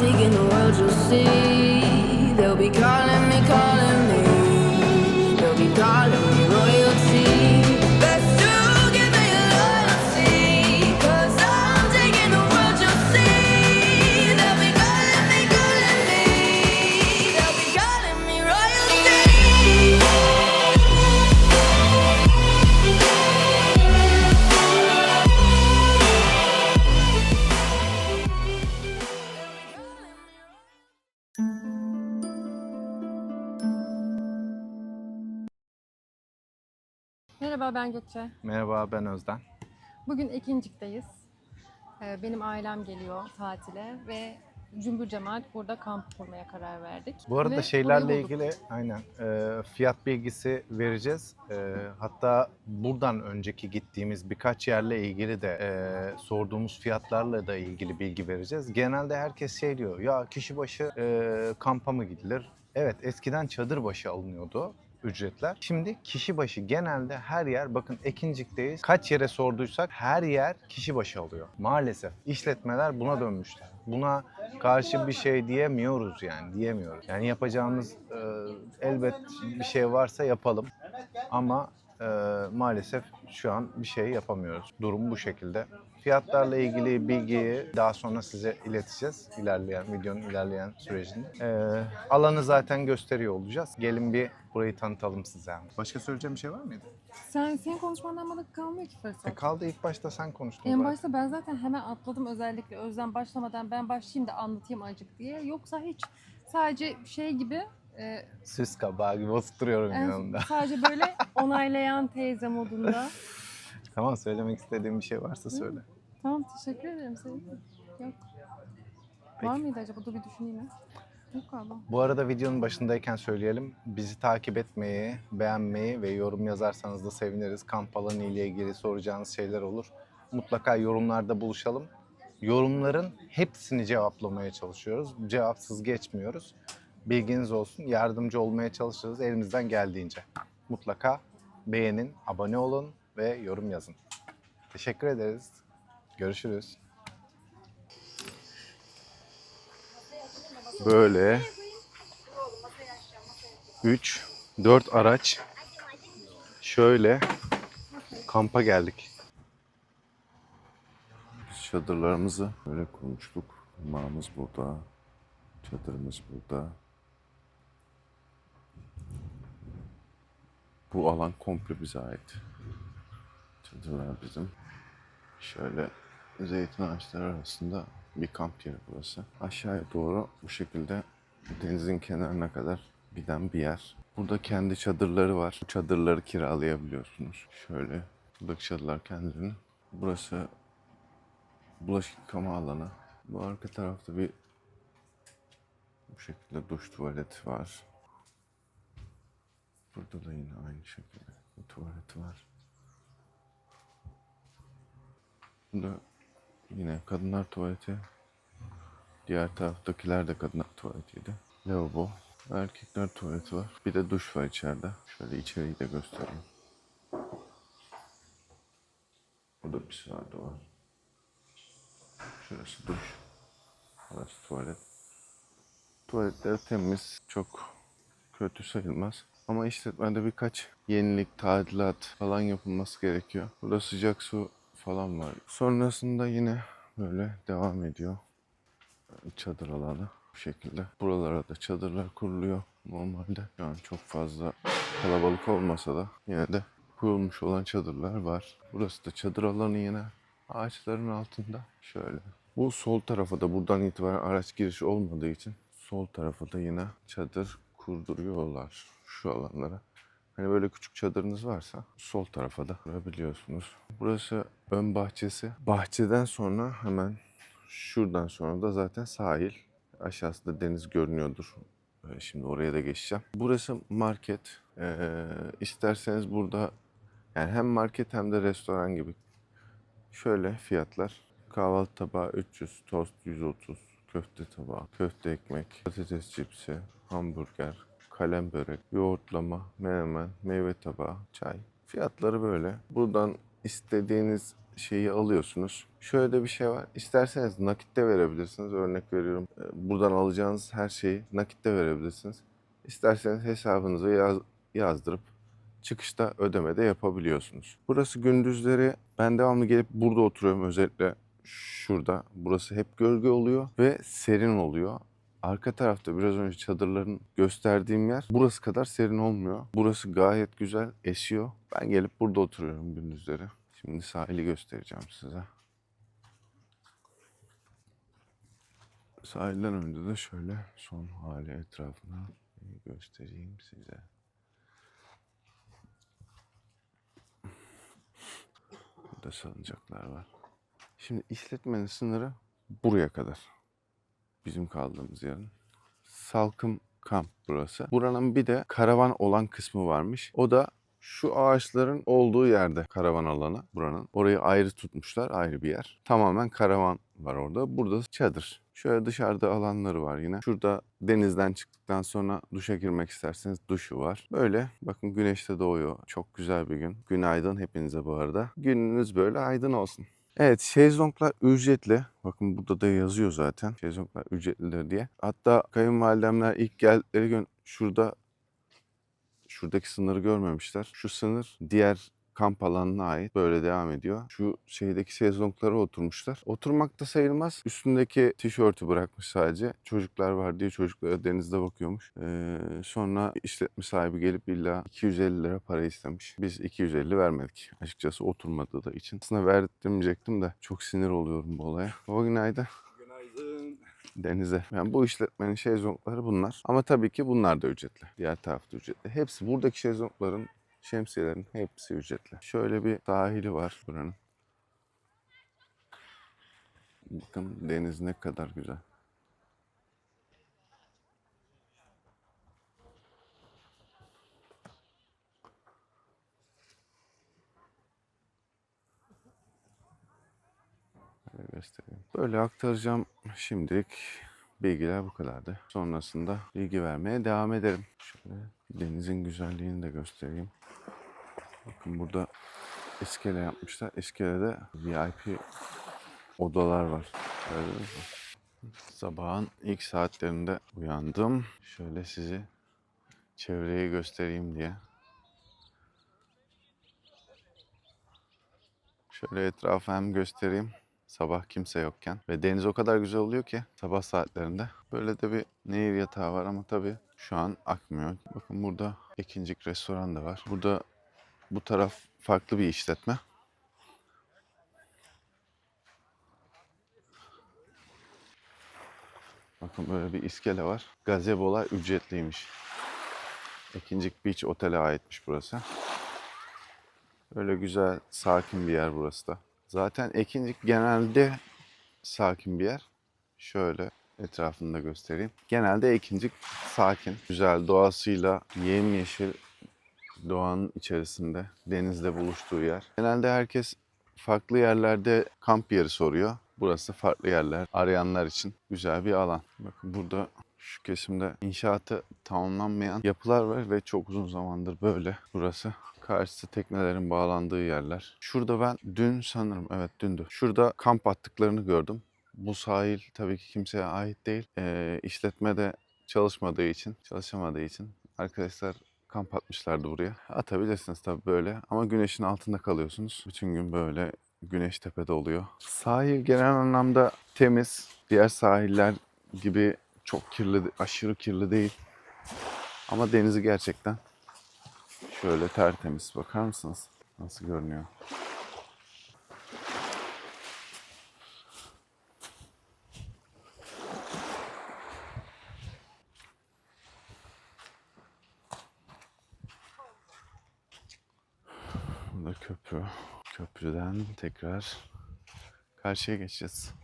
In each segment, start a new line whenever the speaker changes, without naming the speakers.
taking the world, you'll see.
Merhaba ben Gökçe.
Merhaba ben Özden.
Bugün Ekincik'teyiz. Ee, Benim ailem geliyor tatile ve cümbür cemaat burada kamp kurmaya karar verdik.
Bu arada
Ve
şeylerle ilgili aynen e, fiyat bilgisi vereceğiz. E, hatta buradan önceki gittiğimiz birkaç yerle ilgili de e, sorduğumuz fiyatlarla da ilgili bilgi vereceğiz. Genelde herkes şey diyor ya kişi başı e, kampa mı gidilir? Evet eskiden çadır başı alınıyordu ücretler. Şimdi kişi başı genelde her yer bakın Ekincik'teyiz. Kaç yere sorduysak her yer kişi başı alıyor. Maalesef işletmeler buna dönmüşler. Buna karşı bir şey diyemiyoruz yani diyemiyoruz. Yani yapacağımız e, elbet bir şey varsa yapalım ama e, maalesef şu an bir şey yapamıyoruz. Durum bu şekilde. Fiyatlarla ilgili bilgiyi daha sonra size ileteceğiz ilerleyen videonun ilerleyen sürecinde. E, alanı zaten gösteriyor olacağız. Gelin bir burayı tanıtalım size. Başka söyleyeceğim bir şey var mıydı?
Sen, senin konuşmandan bana kalmıyor ki fırsat.
E kaldı ilk başta sen konuştun.
En başta ben zaten hemen atladım özellikle Özden başlamadan ben başlayayım da anlatayım acık diye. Yoksa hiç sadece şey gibi e,
Süs kabağı gibi oturuyorum
en-
yanında.
sadece böyle onaylayan teyze modunda.
Tamam söylemek istediğim bir şey varsa söyle.
Tamam teşekkür ederim senin. Yok. Var mıydı acaba? Dur bir düşüneyim. ya. Yok galiba.
Bu arada videonun başındayken söyleyelim. Bizi takip etmeyi, beğenmeyi ve yorum yazarsanız da seviniriz. Kamp alanı ile ilgili soracağınız şeyler olur. Mutlaka yorumlarda buluşalım. Yorumların hepsini cevaplamaya çalışıyoruz. Cevapsız geçmiyoruz. Bilginiz olsun. Yardımcı olmaya çalışırız elimizden geldiğince. Mutlaka beğenin, abone olun ve yorum yazın. Teşekkür ederiz. Görüşürüz. Böyle 3 4 araç şöyle kampa geldik.
Çadırlarımızı böyle kurmuştuk. Mağımız burada. Çadırımız burada. Bu alan komple bize ait. Çadırlar bizim. Şöyle zeytin ağaçları arasında bir kamp yeri burası. Aşağıya doğru bu şekilde denizin kenarına kadar giden bir yer. Burada kendi çadırları var. Bu çadırları kiralayabiliyorsunuz. Şöyle buradaki çadırlar kendilerinin. Burası bulaşık yıkama alanı. Bu arka tarafta bir bu şekilde duş tuvalet var. Burada da yine aynı şekilde bir tuvalet var. Burada yine kadınlar tuvaleti. Diğer taraftakiler de kadınlar tuvaletiydi. Lavabo. Erkekler tuvaleti var. Bir de duş var içeride. Şöyle içeriği de göstereyim. Burada bir sade var. Şurası duş. Burası tuvalet. Tuvaletler temiz. Çok kötü sayılmaz. Ama işletmede birkaç yenilik, tadilat falan yapılması gerekiyor. Burada sıcak su falan var. Sonrasında yine böyle devam ediyor. Çadır alanı bu şekilde. Buralara da çadırlar kuruluyor normalde. An çok fazla kalabalık olmasa da yine de kurulmuş olan çadırlar var. Burası da çadır alanı yine ağaçların altında. Şöyle. Bu sol tarafa da buradan itibaren araç girişi olmadığı için sol tarafa da yine çadır kurduruyorlar şu alanlara. Hani böyle küçük çadırınız varsa sol tarafa da kurabiliyorsunuz. Burası ön bahçesi. Bahçeden sonra hemen şuradan sonra da zaten sahil. Aşağısında deniz görünüyordur. Ee, Şimdi oraya da geçeceğim. Burası market. Ee, isterseniz burada yani hem market hem de restoran gibi. Şöyle fiyatlar. Kahvaltı tabağı 300, tost 130, köfte tabağı, köfte ekmek, patates cipsi, hamburger, kalem börek, yoğurtlama, menemen, meyve tabağı, çay. Fiyatları böyle. Buradan istediğiniz şeyi alıyorsunuz. Şöyle de bir şey var. İsterseniz nakitte verebilirsiniz. Örnek veriyorum. e, Buradan alacağınız her şeyi nakitte verebilirsiniz. İsterseniz hesabınıza yaz, yazdırıp çıkışta ödeme de yapabiliyorsunuz. Burası gündüzleri ben devamlı gelip burada oturuyorum özellikle şurada. Burası hep gölge oluyor ve serin oluyor. Arka tarafta biraz önce çadırların gösterdiğim yer burası kadar serin olmuyor. Burası gayet güzel esiyor. Ben gelip burada oturuyorum gündüzleri. Şimdi sahili göstereceğim size. Sahilden önce de şöyle son hali etrafına göstereyim size. Burada salıncaklar var. Şimdi işletmenin sınırı buraya kadar. Bizim kaldığımız yerin. Salkım kamp burası. Buranın bir de karavan olan kısmı varmış. O da şu ağaçların olduğu yerde karavan alanı buranın. Orayı ayrı tutmuşlar ayrı bir yer. Tamamen karavan var orada. Burada çadır. Şöyle dışarıda alanları var yine. Şurada denizden çıktıktan sonra duşa girmek isterseniz duşu var. Böyle bakın güneş de doğuyor. Çok güzel bir gün. Günaydın hepinize bu arada. Gününüz böyle aydın olsun. Evet şezlonglar ücretli. Bakın burada da yazıyor zaten. Şezlonglar ücretlidir diye. Hatta kayınvalidemler ilk geldikleri gün şurada şuradaki sınırı görmemişler. Şu sınır diğer kamp alanına ait. Böyle devam ediyor. Şu şeydeki şezlonglara oturmuşlar. Oturmak da sayılmaz. Üstündeki tişörtü bırakmış sadece. Çocuklar var diye çocuklara denizde bakıyormuş. Ee, sonra işletme sahibi gelip illa 250 lira para istemiş. Biz 250 vermedik. Açıkçası oturmadığı da için. Aslında verdirmeyecektim de çok sinir oluyorum bu olaya. Baba günaydın. Denize. Yani bu işletmenin şezlongları bunlar. Ama tabii ki bunlar da ücretli. Diğer tarafta ücretli. Hepsi buradaki şezlongların Şemsiyelerin hepsi ücretli. Şöyle bir sahili var buranın. Bakın deniz ne kadar güzel. Böyle göstereyim. Böyle aktaracağım şimdilik bilgiler bu kadardı. Sonrasında bilgi vermeye devam ederim. Şöyle denizin güzelliğini de göstereyim. Bakın burada iskele yapmışlar. İskelede VIP odalar var. Gördünüz mü? Sabahın ilk saatlerinde uyandım. Şöyle sizi çevreyi göstereyim diye. Şöyle etrafı hem göstereyim. Sabah kimse yokken. Ve deniz o kadar güzel oluyor ki sabah saatlerinde. Böyle de bir nehir yatağı var ama tabii şu an akmıyor. Bakın burada ikincik restoran da var. Burada bu taraf farklı bir işletme. Bakın böyle bir iskele var. Gazebolar ücretliymiş. İkincik Beach Otel'e aitmiş burası. Böyle güzel, sakin bir yer burası da. Zaten Ekincik genelde sakin bir yer. Şöyle etrafını da göstereyim. Genelde Ekincik sakin, güzel doğasıyla yemyeşil doğanın içerisinde, denizle buluştuğu yer. Genelde herkes farklı yerlerde kamp yeri soruyor. Burası farklı yerler arayanlar için güzel bir alan. Bakın burada şu kesimde inşaatı tamamlanmayan yapılar var ve çok uzun zamandır böyle burası. Karşısı teknelerin bağlandığı yerler. Şurada ben dün sanırım evet dündü. Şurada kamp attıklarını gördüm. Bu sahil tabii ki kimseye ait değil. Ee, işletme de çalışmadığı için, çalışamadığı için arkadaşlar kamp atmışlardı buraya. Atabilirsiniz tabii böyle ama güneşin altında kalıyorsunuz. Bütün gün böyle güneş tepede oluyor. Sahil genel anlamda temiz. Diğer sahiller gibi çok kirli, aşırı kirli değil. Ama denizi gerçekten şöyle tertemiz. Bakar mısınız? Nasıl görünüyor? Burada köprü. Köprüden tekrar karşıya geçeceğiz.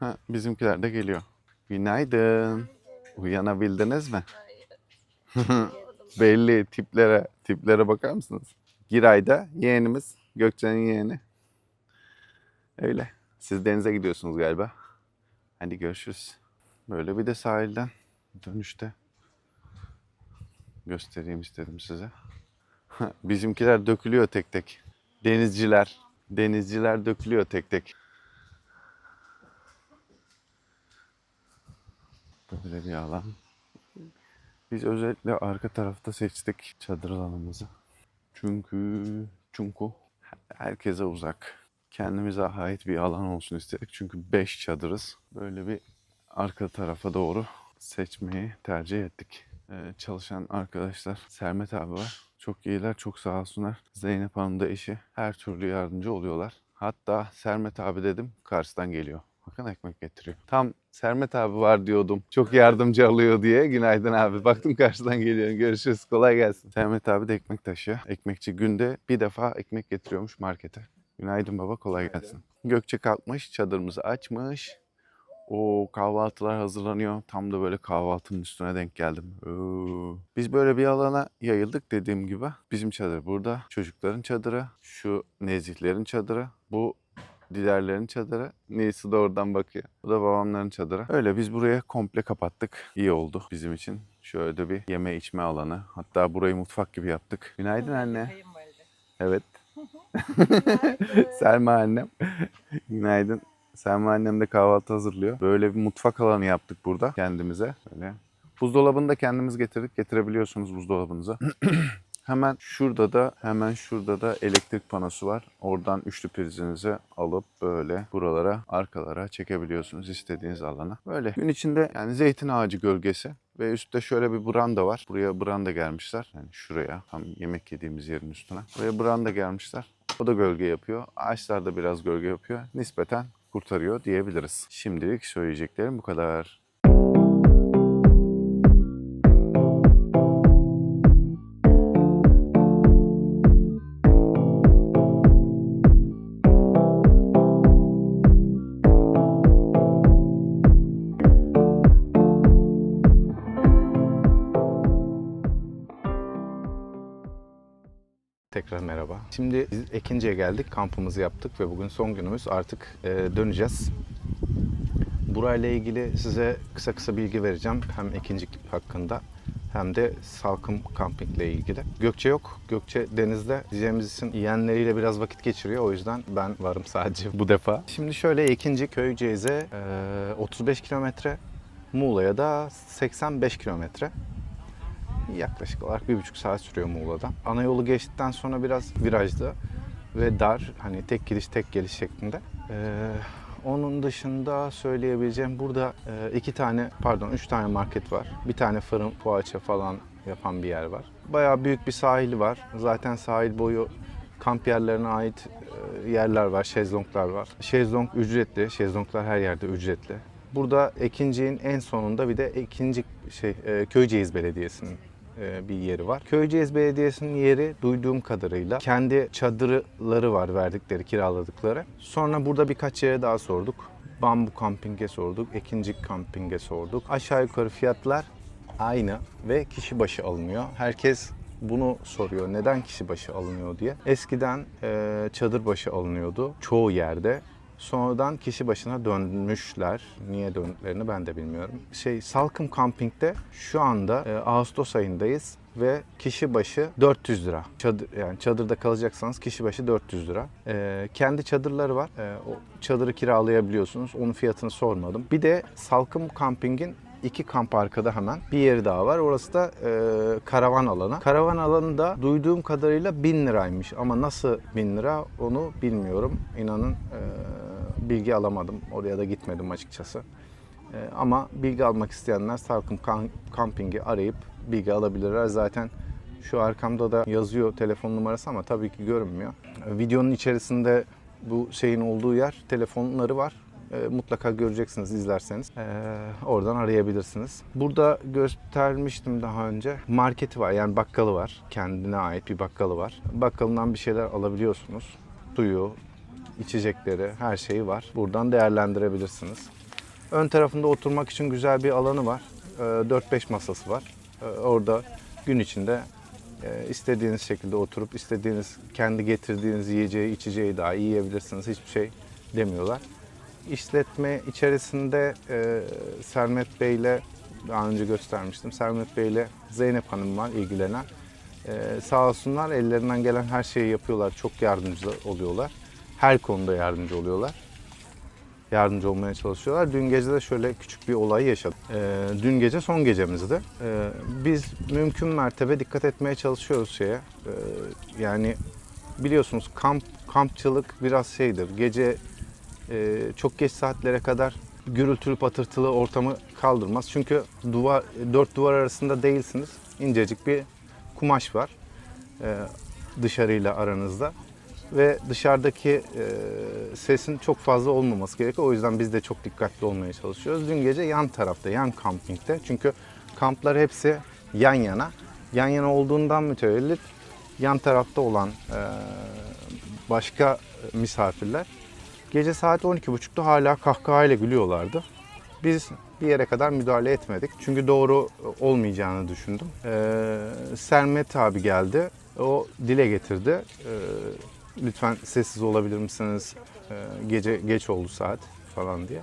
Ha, bizimkiler de geliyor. Günaydın. Uyanabildiniz mi? Belli tiplere, tiplere bakar mısınız? Giray'da yeğenimiz, Gökçen'in yeğeni. Öyle. Siz denize gidiyorsunuz galiba. Hadi görüşürüz. Böyle bir de sahilden dönüşte göstereyim istedim size. Bizimkiler dökülüyor tek tek. Denizciler Denizciler dökülüyor tek tek. Böyle bir alan. Biz özellikle arka tarafta seçtik çadır alanımızı. Çünkü çünkü herkese uzak. Kendimize ait bir alan olsun istedik. Çünkü 5 çadırız. Böyle bir arka tarafa doğru seçmeyi tercih ettik. Ee, çalışan arkadaşlar Sermet abi var. Çok iyiler, çok sağ olsunlar. Zeynep Hanım da eşi. Her türlü yardımcı oluyorlar. Hatta Sermet abi dedim, karşıdan geliyor. Bakın ekmek getiriyor. Tam Sermet abi var diyordum. Çok yardımcı alıyor diye. Günaydın abi. Baktım karşıdan geliyor. Görüşürüz. Kolay gelsin. Sermet abi de ekmek taşıyor. Ekmekçi günde bir defa ekmek getiriyormuş markete. Günaydın baba. Kolay gelsin. Gökçe kalkmış. Çadırımızı açmış. O kahvaltılar hazırlanıyor. Tam da böyle kahvaltının üstüne denk geldim. Oo. Biz böyle bir alana yayıldık dediğim gibi. Bizim çadır burada. Çocukların çadırı. Şu nezihlerin çadırı. Bu Dilerlerin çadırı. Nilsi de oradan bakıyor. Bu da babamların çadırı. Öyle biz buraya komple kapattık. İyi oldu bizim için. Şöyle de bir yeme içme alanı. Hatta burayı mutfak gibi yaptık. Günaydın anne. Evet. Selma annem. Günaydın. Selma annem de kahvaltı hazırlıyor. Böyle bir mutfak alanı yaptık burada kendimize. Böyle. Buzdolabını da kendimiz getirdik. Getirebiliyorsunuz buzdolabınıza. Hemen şurada da hemen şurada da elektrik panosu var. Oradan üçlü prizinizi alıp böyle buralara arkalara çekebiliyorsunuz istediğiniz alana. Böyle gün içinde yani zeytin ağacı gölgesi ve üstte şöyle bir branda var. Buraya branda gelmişler. Yani şuraya tam yemek yediğimiz yerin üstüne. Buraya branda gelmişler. O da gölge yapıyor. Ağaçlar da biraz gölge yapıyor. Nispeten kurtarıyor diyebiliriz. Şimdilik söyleyeceklerim bu kadar.
Tekrar merhaba. Şimdi biz Ekinci'ye geldik, kampımızı yaptık ve bugün son günümüz. Artık e, döneceğiz. Burayla ilgili size kısa kısa bilgi vereceğim. Hem Ekinci hakkında hem de Salkım Camping ile ilgili. Gökçe yok. Gökçe denizde diyeceğimiz için yeğenleriyle biraz vakit geçiriyor. O yüzden ben varım sadece bu defa. Şimdi şöyle Ekinci Köyceğiz'e e, 35 kilometre, Muğla'ya da 85 kilometre. Yaklaşık olarak bir buçuk saat sürüyor Muğla'dan. Ana yolu geçtikten sonra biraz virajlı ve dar. Hani tek gidiş tek geliş şeklinde. Ee, onun dışında söyleyebileceğim burada e, iki tane pardon üç tane market var. Bir tane fırın poğaça falan yapan bir yer var. Bayağı büyük bir sahili var. Zaten sahil boyu kamp yerlerine ait e, yerler var, şezlonglar var. Şezlong ücretli, şezlonglar her yerde ücretli. Burada Ekinci'nin en sonunda bir de Ekinci şey e, Köyceğiz Belediyesi'nin bir yeri var. Köyceğiz Belediyesi'nin yeri duyduğum kadarıyla kendi çadırları var verdikleri, kiraladıkları. Sonra burada birkaç yere daha sorduk. Bambu Camping'e sorduk, Ekinci Camping'e sorduk. Aşağı yukarı fiyatlar aynı ve kişi başı alınıyor. Herkes bunu soruyor. Neden kişi başı alınıyor diye. Eskiden e, çadır başı alınıyordu çoğu yerde. Sonradan kişi başına dönmüşler. Niye döndüklerini ben de bilmiyorum. Şey Salkım Camping'de şu anda e, Ağustos ayındayız ve kişi başı 400 lira. Çadır, yani çadırda kalacaksanız kişi başı 400 lira. E, kendi çadırları var. E, o çadırı kiralayabiliyorsunuz. Onun fiyatını sormadım. Bir de Salkım Camping'in iki kamp arkada hemen bir yeri daha var. Orası da e, karavan alanı. Karavan alanı da duyduğum kadarıyla 1000 liraymış ama nasıl 1000 lira onu bilmiyorum. İnanın e, bilgi alamadım. Oraya da gitmedim açıkçası. E, ama bilgi almak isteyenler Salkım Camping'i arayıp bilgi alabilirler. Zaten şu arkamda da yazıyor telefon numarası ama tabii ki görünmüyor. Videonun içerisinde bu şeyin olduğu yer telefonları var. E, mutlaka göreceksiniz izlerseniz. E, oradan arayabilirsiniz. Burada göstermiştim daha önce. Marketi var yani bakkalı var. Kendine ait bir bakkalı var. Bakkalından bir şeyler alabiliyorsunuz. Suyu, içecekleri, her şeyi var. Buradan değerlendirebilirsiniz. Ön tarafında oturmak için güzel bir alanı var. E, 4-5 masası var. Orada gün içinde e, istediğiniz şekilde oturup istediğiniz kendi getirdiğiniz yiyeceği, içeceği dahi yiyebilirsiniz. Hiçbir şey demiyorlar. İşletme içerisinde e, Sermet Bey ile daha önce göstermiştim. Sermet Bey ile Zeynep Hanım var ilgilenen. E, sağ olsunlar ellerinden gelen her şeyi yapıyorlar. Çok yardımcı oluyorlar. her konuda yardımcı oluyorlar. Yardımcı olmaya çalışıyorlar. Dün gece de şöyle küçük bir olay yaşadık. Ee, dün gece son gecemizdi. Ee, biz mümkün mertebe dikkat etmeye çalışıyoruz şeye. Ee, yani biliyorsunuz kamp kampçılık biraz şeydir. Gece e, çok geç saatlere kadar gürültülü patırtılı ortamı kaldırmaz. Çünkü duvar dört duvar arasında değilsiniz. İncecik bir kumaş var e, dışarıyla aranızda ve dışarıdaki e, sesin çok fazla olmaması gerekiyor. O yüzden biz de çok dikkatli olmaya çalışıyoruz. Dün gece yan tarafta, yan kampingde. Çünkü kamplar hepsi yan yana. Yan yana olduğundan mütevellit yan tarafta olan e, başka misafirler gece saat 12.30'da hala kahkahayla gülüyorlardı. Biz bir yere kadar müdahale etmedik. Çünkü doğru olmayacağını düşündüm. Ee, Sermet abi geldi. O dile getirdi. Ee, lütfen sessiz olabilir misiniz? Ee, gece geç oldu saat falan diye.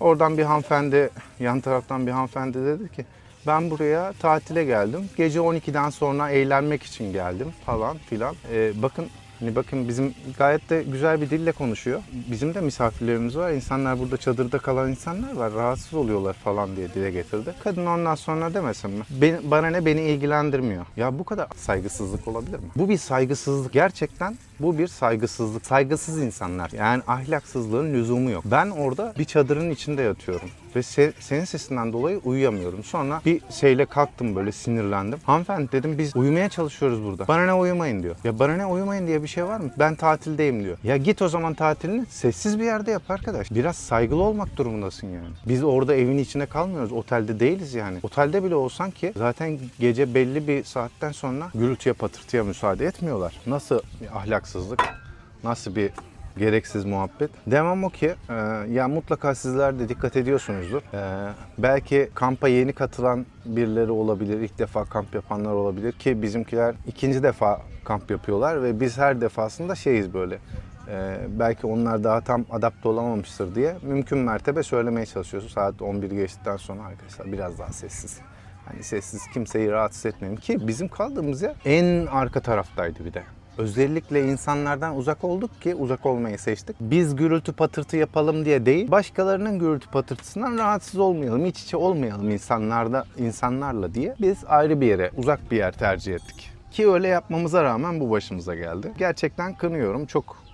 Oradan bir hanımefendi, yan taraftan bir hanımefendi dedi ki ben buraya tatile geldim. Gece 12'den sonra eğlenmek için geldim falan filan. Ee, bakın Hani bakın bizim gayet de güzel bir dille konuşuyor. Bizim de misafirlerimiz var. İnsanlar burada çadırda kalan insanlar var. Rahatsız oluyorlar falan diye dile getirdi. Kadın ondan sonra demesin mi? Beni, bana ne beni ilgilendirmiyor. Ya bu kadar saygısızlık olabilir mi? Bu bir saygısızlık. Gerçekten bu bir saygısızlık. Saygısız insanlar. Yani ahlaksızlığın lüzumu yok. Ben orada bir çadırın içinde yatıyorum. Ve se- senin sesinden dolayı uyuyamıyorum. Sonra bir şeyle kalktım böyle sinirlendim. Hanımefendi dedim biz uyumaya çalışıyoruz burada. Bana ne uyumayın diyor. Ya bana ne uyumayın diye bir şey var mı? Ben tatildeyim diyor. Ya git o zaman tatilini sessiz bir yerde yap arkadaş. Biraz saygılı olmak durumundasın yani. Biz orada evin içinde kalmıyoruz. Otelde değiliz yani. Otelde bile olsan ki zaten gece belli bir saatten sonra gürültüye patırtıya müsaade etmiyorlar. Nasıl bir ahlaksızlık? Nasıl bir gereksiz muhabbet. Demem o ki e, ya mutlaka sizler de dikkat ediyorsunuzdur. E, belki kampa yeni katılan birileri olabilir, ilk defa kamp yapanlar olabilir ki bizimkiler ikinci defa kamp yapıyorlar ve biz her defasında şeyiz böyle. e, belki onlar daha tam adapte olamamıştır diye mümkün mertebe söylemeye çalışıyoruz. Saat 11 geçtikten sonra arkadaşlar biraz daha sessiz. Hani sessiz kimseyi rahatsız etmeyin ki bizim kaldığımız yer en arka taraftaydı bir de. Özellikle insanlardan uzak olduk ki uzak olmayı seçtik. Biz gürültü patırtı yapalım diye değil, başkalarının gürültü patırtısından rahatsız olmayalım, iç içe olmayalım insanlarda insanlarla diye biz ayrı bir yere, uzak bir yer tercih ettik. Ki öyle yapmamıza rağmen bu başımıza geldi. Gerçekten kınıyorum. Çok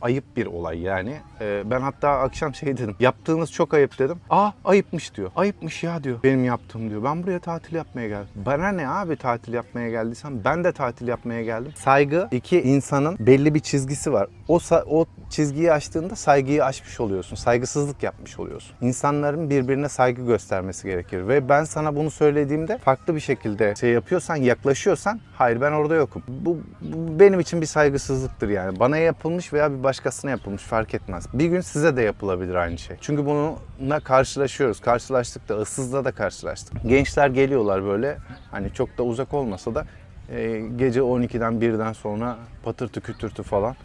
ayıp bir olay yani. E, ben hatta akşam şey dedim. Yaptığınız çok ayıp dedim. Aa ayıpmış diyor. Ayıpmış ya diyor. Benim yaptığım diyor. Ben buraya tatil yapmaya geldim. Bana ne abi tatil yapmaya geldiysem ben de tatil yapmaya geldim. Saygı iki insanın belli bir çizgisi var. O o çizgiyi aştığında saygıyı aşmış oluyorsun. Saygısızlık yapmış oluyorsun. İnsanların birbirine saygı göstermesi gerekir ve ben sana bunu söylediğimde farklı bir şekilde şey yapıyorsan, yaklaşıyorsan hayır ben orada yokum. Bu, bu benim için bir saygısızlıktır yani. Bana yapılmış veya bir başkasına yapılmış fark etmez. Bir gün size de yapılabilir aynı şey. Çünkü bununla karşılaşıyoruz. Karşılaştık da ıssızda da karşılaştık. Gençler geliyorlar böyle hani çok da uzak olmasa da e, gece 12'den 1'den sonra patırtı kütürtü falan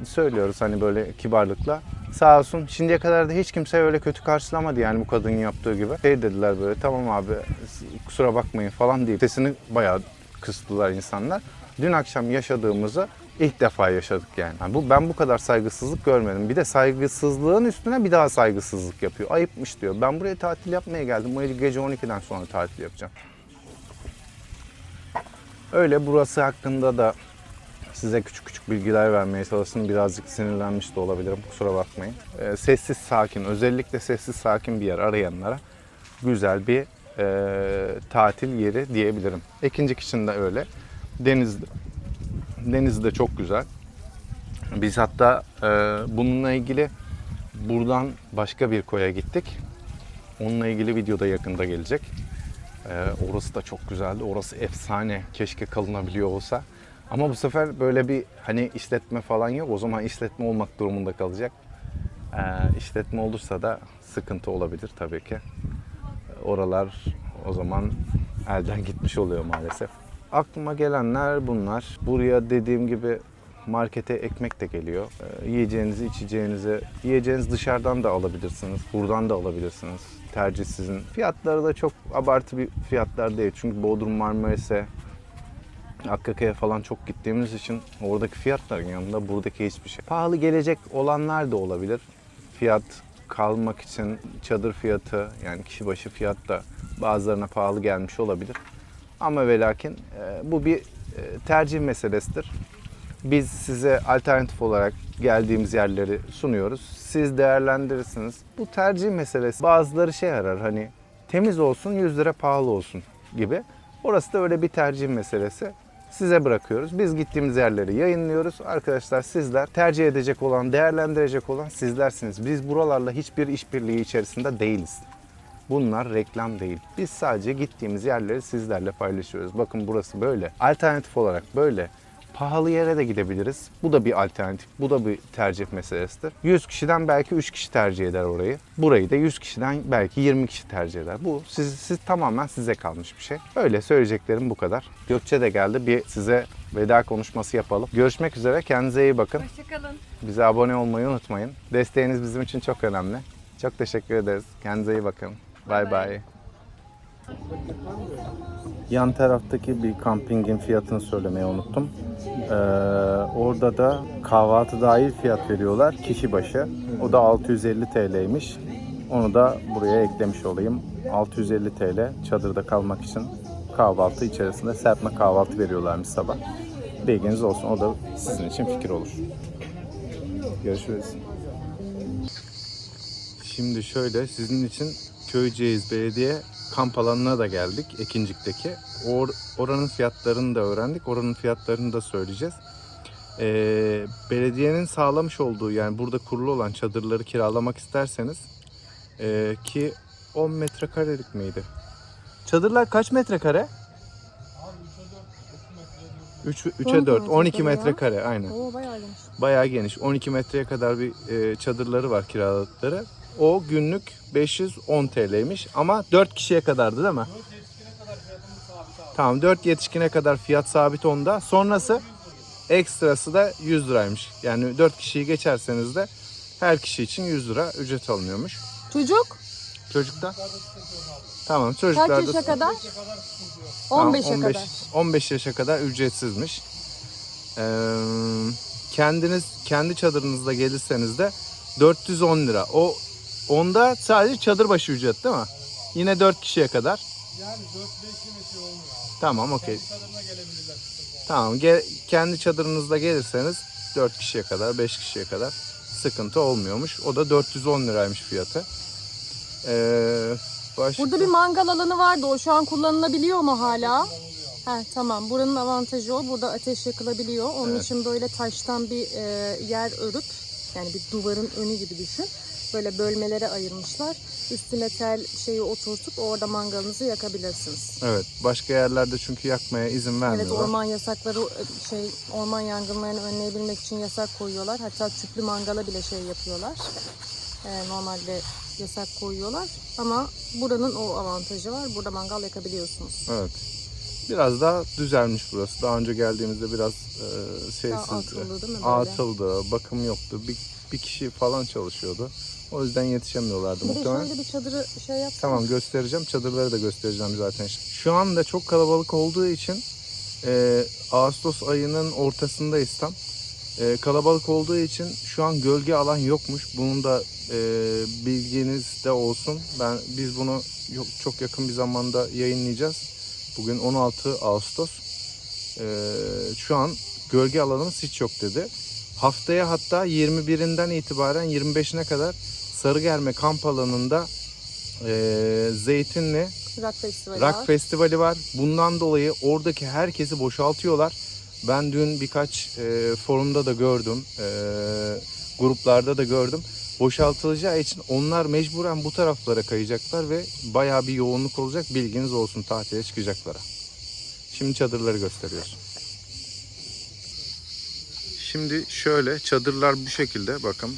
e, söylüyoruz hani böyle kibarlıkla. Sağ olsun şimdiye kadar da hiç kimse öyle kötü karşılamadı yani bu kadının yaptığı gibi. Şey dediler böyle tamam abi kusura bakmayın falan deyip sesini bayağı kıstılar insanlar. Dün akşam yaşadığımızı ilk defa yaşadık yani. Yani bu ben bu kadar saygısızlık görmedim. Bir de saygısızlığın üstüne bir daha saygısızlık yapıyor. Ayıpmış diyor. Ben buraya tatil yapmaya geldim. Bu gece 12'den sonra tatil yapacağım. Öyle burası hakkında da size küçük küçük bilgiler vermeye çalıştım. Birazcık sinirlenmiş de olabilirim. Kusura bakmayın. Ee, sessiz sakin, özellikle sessiz sakin bir yer arayanlara güzel bir e, tatil yeri diyebilirim. Ekincik için de öyle. Deniz Deniz de çok güzel. Biz hatta e, bununla ilgili buradan başka bir koya gittik. Onunla ilgili video da yakında gelecek. Ee, orası da çok güzeldi. Orası efsane. Keşke kalınabiliyor olsa. Ama bu sefer böyle bir hani işletme falan yok. O zaman işletme olmak durumunda kalacak. Ee, işletme olursa da sıkıntı olabilir tabii ki. Oralar o zaman elden gitmiş oluyor maalesef. Aklıma gelenler bunlar. Buraya dediğim gibi markete ekmek de geliyor. Ee, yiyeceğinizi, içeceğinizi, yiyeceğiniz dışarıdan da alabilirsiniz. Buradan da alabilirsiniz. Tercih sizin. Fiyatları da çok abartı bir fiyatlar değil. Çünkü Bodrum Marmaris'e Akkaka'ya falan çok gittiğimiz için oradaki fiyatların yanında buradaki hiçbir şey. Pahalı gelecek olanlar da olabilir. Fiyat kalmak için çadır fiyatı yani kişi başı fiyat da bazılarına pahalı gelmiş olabilir. Ama ve lakin e, bu bir e, tercih meselesidir. Biz size alternatif olarak geldiğimiz yerleri sunuyoruz. Siz değerlendirirsiniz. Bu tercih meselesi. Bazıları şey arar hani temiz olsun 100 lira pahalı olsun gibi. Orası da öyle bir tercih meselesi. Size bırakıyoruz. Biz gittiğimiz yerleri yayınlıyoruz. Arkadaşlar sizler tercih edecek olan, değerlendirecek olan sizlersiniz. Biz buralarla hiçbir işbirliği içerisinde değiliz. Bunlar reklam değil. Biz sadece gittiğimiz yerleri sizlerle paylaşıyoruz. Bakın burası böyle. Alternatif olarak böyle. Pahalı yere de gidebiliriz. Bu da bir alternatif. Bu da bir tercih meselesidir. 100 kişiden belki 3 kişi tercih eder orayı. Burayı da 100 kişiden belki 20 kişi tercih eder. Bu siz, siz tamamen size kalmış bir şey. Öyle söyleyeceklerim bu kadar. Gökçe de geldi. Bir size veda konuşması yapalım. Görüşmek üzere. Kendinize iyi bakın.
Hoşçakalın.
Bize abone olmayı unutmayın. Desteğiniz bizim için çok önemli. Çok teşekkür ederiz. Kendinize iyi bakın. Bay
Bay.
Yan taraftaki bir kampingin fiyatını söylemeyi unuttum. Ee, orada da kahvaltı dahil fiyat veriyorlar kişi başı. O da 650 TL'ymiş. Onu da buraya eklemiş olayım. 650 TL çadırda kalmak için kahvaltı içerisinde serpme kahvaltı veriyorlarmış sabah. Bilginiz olsun o da sizin için fikir olur. Görüşürüz. Şimdi şöyle sizin için Köyceğiz Belediye kamp alanına da geldik Ekincik'teki. Or, oranın fiyatlarını da öğrendik. Oranın fiyatlarını da söyleyeceğiz. Ee, belediyenin sağlamış olduğu yani burada kurulu olan çadırları kiralamak isterseniz ee, ki 10 metrekarelik miydi? Çadırlar kaç metrekare? 3 3'e 4 12
metrekare ya.
metrekare aynen
Oo bayağı geniş.
bayağı geniş. 12 metreye kadar bir e, çadırları var kiraladıkları. O günlük 510 TL'ymiş ama 4 kişiye kadardı değil mi? Tamam 4 yetişkine kadar fiyat sabit onda. Sonrası ekstrası da 100 liraymış. Yani 4 kişiyi geçerseniz de her kişi için 100 lira ücret alınıyormuş.
Çocuk
Çocukta? Tamam
kaç
çocuklarda
yaşa kadar?
Tamam,
15'e
15
kadar.
15 yaşa kadar ücretsizmiş. Ee, kendiniz kendi çadırınızda gelirseniz de 410 lira. O onda sadece çadır başı ücret değil mi? Yine 4 kişiye kadar.
Yani 4-5 yemesi olmuyor abi.
Tamam okey.
Çadırına gelebilirler.
Tamam ge- kendi çadırınızda gelirseniz 4 kişiye kadar 5 kişiye kadar sıkıntı olmuyormuş. O da 410 liraymış fiyatı. Ee, başka...
Burada bir mangal alanı vardı. O şu an kullanılabiliyor mu hala? Ha tamam. Buranın avantajı o. Burada ateş yakılabiliyor. Onun
Evet.
için böyle taştan bir e, yer örüp yani bir duvarın önü gibi düşün. Böyle bölmelere ayırmışlar. Üstüne tel şeyi oturtup orada mangalınızı yakabilirsiniz.
Evet başka yerlerde çünkü yakmaya izin
Evet
vermiyorlar.
orman yasakları şey orman yangınlarını önleyebilmek için yasak koyuyorlar. Hatta tüplü mangala bile şey yapıyorlar. Ee, normalde yasak koyuyorlar ama buranın o avantajı var. Burada mangal yakabiliyorsunuz.
Evet. Biraz daha düzelmiş burası. Daha önce geldiğimizde biraz e, şeysizdi.
Daha atıldı değil mi böyle?
Atıldı, bakım yoktu. Bir, bir kişi falan çalışıyordu. O yüzden yetişemiyorlardı
Bir de
muhtemelen.
şöyle bir çadırı şey yap.
Tamam göstereceğim. Çadırları da göstereceğim zaten. Şu anda çok kalabalık olduğu için e, Ağustos ayının ortasındayız tam. E, kalabalık olduğu için şu an gölge alan yokmuş. Bunun da e, bilginiz de olsun. Ben biz bunu yok, çok yakın bir zamanda yayınlayacağız. Bugün 16 Ağustos. E, şu an gölge alanımız hiç yok dedi. Haftaya hatta 21'inden itibaren 25'ine kadar Sarıgerme kamp alanında e, Zeytinli
Rock Festivali
Rock
var.
Festivali var. Bundan dolayı oradaki herkesi boşaltıyorlar. Ben dün birkaç e, forumda da gördüm, e, gruplarda da gördüm. Boşaltılacağı için onlar mecburen bu taraflara kayacaklar ve bayağı bir yoğunluk olacak. Bilginiz olsun tatile çıkacaklara. Şimdi çadırları gösteriyoruz. Şimdi şöyle çadırlar bu şekilde bakın.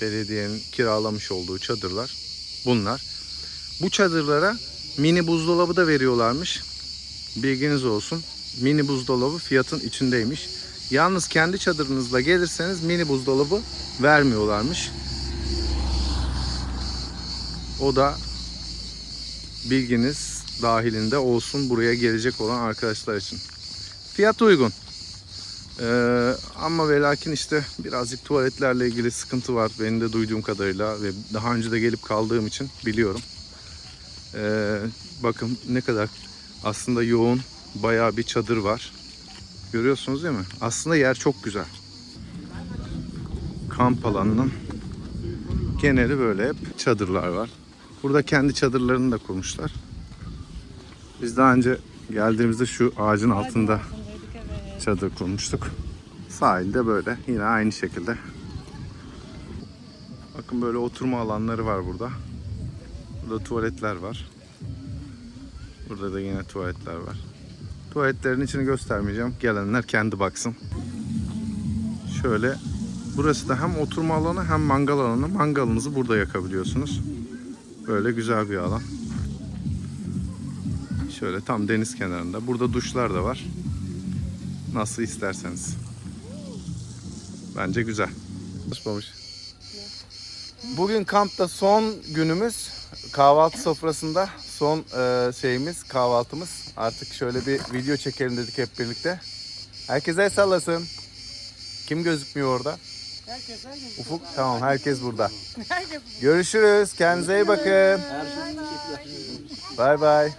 Belediyenin kiralamış olduğu çadırlar bunlar. Bu çadırlara mini buzdolabı da veriyorlarmış. Bilginiz olsun. Mini buzdolabı fiyatın içindeymiş. Yalnız kendi çadırınızla gelirseniz mini buzdolabı vermiyorlarmış. O da bilginiz dahilinde olsun buraya gelecek olan arkadaşlar için. Fiyat uygun. Ee, ama ve lakin işte birazcık tuvaletlerle ilgili sıkıntı var benim de duyduğum kadarıyla ve daha önce de gelip kaldığım için biliyorum. Ee, bakın ne kadar aslında yoğun bayağı bir çadır var. Görüyorsunuz değil mi? Aslında yer çok güzel. Kamp alanının geneli böyle hep çadırlar var. Burada kendi çadırlarını da kurmuşlar. Biz daha önce geldiğimizde şu ağacın altında çadır kurmuştuk. Sahilde böyle yine aynı şekilde. Bakın böyle oturma alanları var burada. Burada tuvaletler var. Burada da yine tuvaletler var. Tuvaletlerin içini göstermeyeceğim. Gelenler kendi baksın. Şöyle burası da hem oturma alanı hem mangal alanı. Mangalınızı burada yakabiliyorsunuz. Böyle güzel bir alan. Şöyle tam deniz kenarında. Burada duşlar da var. Nasıl isterseniz. Bence güzel. Çalışmamış. Bugün kampta son günümüz. Kahvaltı sofrasında son e, şeyimiz, kahvaltımız. Artık şöyle bir video çekelim dedik hep birlikte. Herkese el sallasın. Kim gözükmüyor orada?
Herkes herkes.
Ufuk tamam herkes burada. Görüşürüz. Kendinize iyi bakın. Bay bay.